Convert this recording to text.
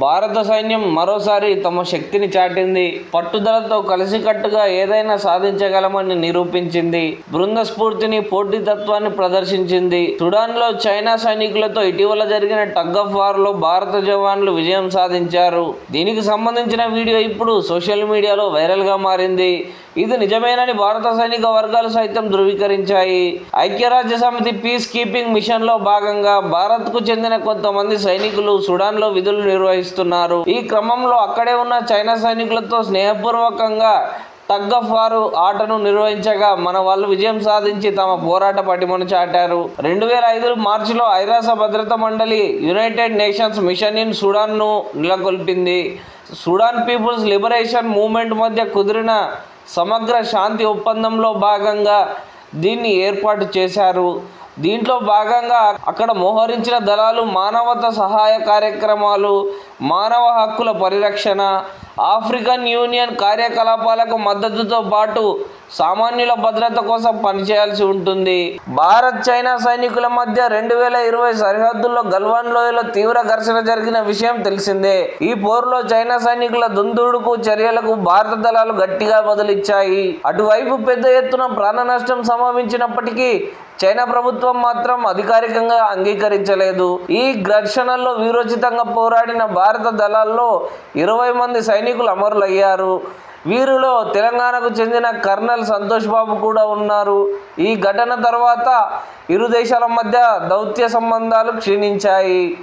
భారత సైన్యం మరోసారి తమ శక్తిని చాటింది. పట్టుదలతో కలిసికట్టుగా ఏదైనా సాధించగలమని నిరూపించింది. బృంద స్ఫూర్తిని పోటీతత్వాన్ని ప్రదర్శించింది. సుడాన్లో చైనా సైనికులతో ఇటీవల జరిగిన టగ్ ఆఫ్ వార్లో భారత జవాన్లు విజయం సాధించారు. దీనికి సంబంధించిన వీడియో ఇప్పుడు సోషల్ మీడియాలో వైరల్గా మారింది. ఇది నిజమేనని భారత సైనిక వర్గాలు సైతం ధృవీకరించాయి. ఐక్యరాజ్య సమితి పీస్ కీపింగ్ మిషన్లో భాగంగా భారత్కు చెందిన కొంతమంది సైనికులు సుడాన్లో విధులు నిర్వహిస్తున్నారు. ఈ క్రమంలో అక్కడే ఉన్న చైనా సైనికులతో స్నేహపూర్వకంగా తగ్గఫారు ఆటను నిర్వహించగా మన వాళ్ళు విజయం సాధించి తమ పోరాట పటిమను చాటారు. రెండు వేల ఐదు మార్చిలో ఐరాస భద్రతా మండలి యునైటెడ్ నేషన్స్ మిషన్ ఇన్ సుడాన్ను నెలకొల్పింది. సుడాన్ పీపుల్స్ లిబరేషన్ మూవ్మెంట్ మధ్య కుదిరిన సమగ్ర శాంతి ఒప్పందంలో భాగంగా దీన్ని ఏర్పాటు చేశారు. దీంట్లో భాగంగా అక్కడ మోహరించిన దళాలు మానవత సహాయ కార్యక్రమాలు మానవ హక్కుల పరిరక్షణ ఆఫ్రికన్ యూనియన్ కార్యకలాపాలకు మద్దతుతో పాటు సామాన్యుల భద్రత కోసం పనిచేయాల్సి ఉంటుంది. భారత్ చైనా సైనికుల మధ్య రెండు వేల ఇరవై సరిహద్దుల్లో గల్వాన్ లోయలో తీవ్ర ఘర్షణ జరిగిన విషయం తెలిసిందే. ఈ పోరులో చైనా సైనికుల దుందుడుకు చర్యలకు భారత దళాలు గట్టిగా బదులిచ్చాయి. అటువైపు పెద్ద ఎత్తున ప్రాణ నష్టం సంభవించినప్పటికీ చైనా ప్రభుత్వం మాత్రం అధికారికంగా అంగీకరించలేదు. ఈ ఘర్షణల్లో వీరోచితంగా పోరాడిన భారత దళాల్లో ఇరవై మంది సైనికులు అమరులయ్యారు. వీరిలో తెలంగాణకు చెందిన కర్నల్ సంతోష్ బాబు కూడా ఉన్నారు. ఈ ఘటన తర్వాత ఇరు దేశాల మధ్య దౌత్య సంబంధాలు క్షీణించాయి.